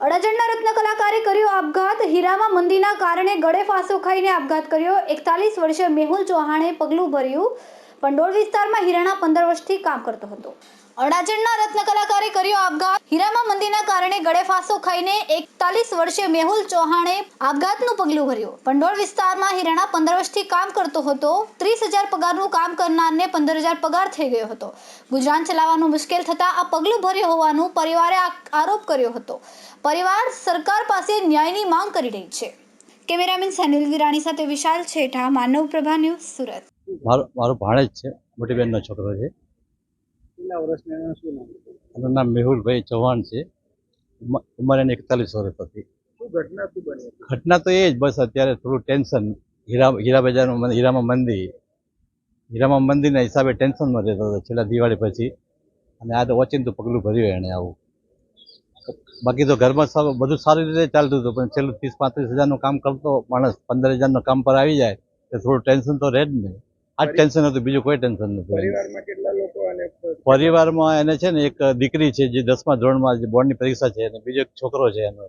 અડાજણના રત્ન કલાકારે કર્યો આપઘાત. હીરામાં મંદીના કારણે ગળે ફાંસો ખાઈને આપઘાત કર્યો. એકતાલીસ વર્ષીય મેહુલ ચૌહાણે પગલું ભર્યું. પંડોળ વિસ્તારમાં હીરાના પંદર વર્ષથી કામ કરતો હતો. અડાજણના રત્ન કલાકારે કર્યો આપઘાત. હીરામાં મંદીના કારણે ગળે ફાંસો ખાઈને એકતાલીસ વર્ષે મેહુલ ચૌહાણે આપઘાતનું પગલું ભર્યું. પંડોળ વિસ્તારમાં હીરાણા પંદર વર્ષથી કામ કરતો હતો. ત્રીસ હજાર પગારનું કામ કરનારને પંદર હજાર પગાર થઈ ગયો હતો. ગુજરાન ચલાવવાનું મુશ્કેલ થતાં આ પગલું ભર્યું હોવાનું પરિવારે આરોપ કર્યો હતો. પરિવાર સરકાર પાસે ન્યાયની માંગ કરી રહી છે. કેમેરામેન સનિલ વિરાણી સાથે વિશાલ છેઠા, માનવ પ્રભા ન્યૂઝ સુરત. મારો ભાણેજ છે, મોટી બેનનો છોકરો છે. એનું શું નામ? મેહુલભાઈ ચૌહાણ છે. ઉંમર એની એકતાલીસ વર્ષ હતી. ઘટના શું બની ઘટના તો એ જ બસ અત્યારે થોડું ટેન્શન. હીરા હીરા બજારનું હીરામાં મંદી હીરામાં મંદિરના હિસાબે ટેન્શનમાં રહેતો હતો છેલ્લા દિવાળી પછી. અને આ તો ઓચિંતું પગલું ભર્યું એણે આવું. બાકી તો ઘરમાં સબ બધું સારી રીતે ચાલતું હતું પણ છેલ્લું ત્રીસ પાંત્રીસ હજારનું કામ કરતો માણસ પંદર હજારનું કામ પર આવી જાય તો થોડું ટેન્શન તો રહે જ ને આ જ ટેન્શન હતું બીજું કોઈ ટેન્શન નતું. પરિવારમાં કેટલા લોકો અને પરિવારમાં એને છે ને એક દીકરી છે જે દસમા ધોરણમાં જે બોર્ડની પરીક્ષા છે અને બીજો એક છોકરો છે એનો.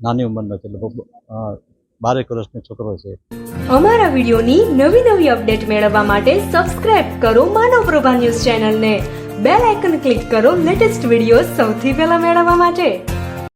નાની ઉંમરનો છે બારેક વર્ષનો છોકરો છે. અમારા વિડિયોની નવી નવી અપડેટ મેળવવા માટે સબસ્ક્રાઇબ કરો માનવ પ્રભા ન્યૂઝ ચેનલને. બેલ આઇકન ક્લિક કરો લેટેસ્ટ વીડિયો સૌથી પહેલા મેળવવા માટે.